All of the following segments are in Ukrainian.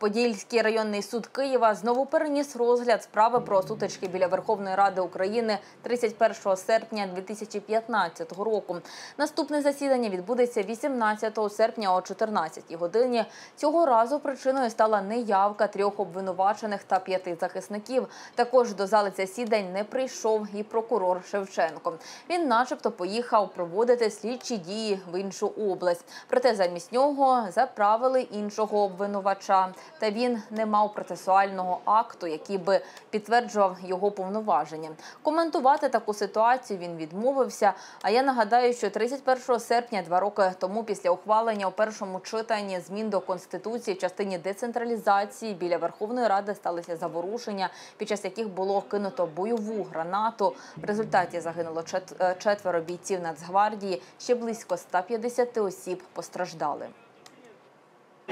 Подільський районний суд Києва знову переніс розгляд справи про сутички біля Верховної Ради України 31 серпня 2015 року. Наступне засідання відбудеться 18 серпня о 14 годині. Цього разу причиною стала неявка трьох обвинувачених та п'яти захисників. Також до зали засідань не прийшов і прокурор Шевченко. Він, начебто, поїхав проводити слідчі дії в іншу область. Проте замість нього заправили іншого обвинувача. Та він не мав процесуального акту, який би підтверджував його повноваження. Коментувати таку ситуацію він відмовився. А я нагадаю, що 31 серпня, два роки тому, після ухвалення у першому читанні змін до конституції в частині децентралізації біля Верховної Ради сталися заворушення, під час яких було кинуто бойову гранату. В результаті загинуло е, четверо бійців Нацгвардії. Ще близько 150 осіб постраждали.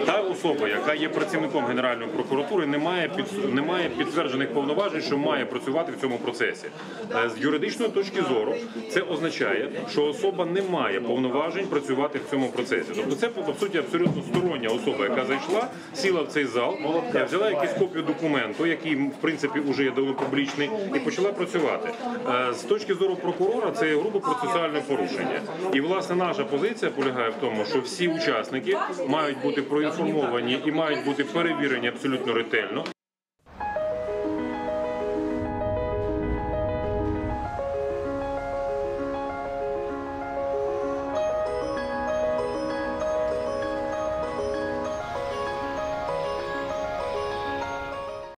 Та особа, яка є працівником Генеральної прокуратури, не має під не має підтверджених повноважень, що має працювати в цьому процесі. Е, З юридичної точки зору це означає, що особа не має повноважень працювати в цьому процесі. Тобто, це по суті абсолютно стороння особа, яка зайшла, сіла в цей зал, взяла якусь копію документу, який в принципі вже є публічний, і почала працювати. Е, З точки зору прокурора, це грубо процесуальне порушення. І власне наша позиція полягає в тому, що всі учасники мають бути проінформовані і мають бути перевірені абсолютно ретельно.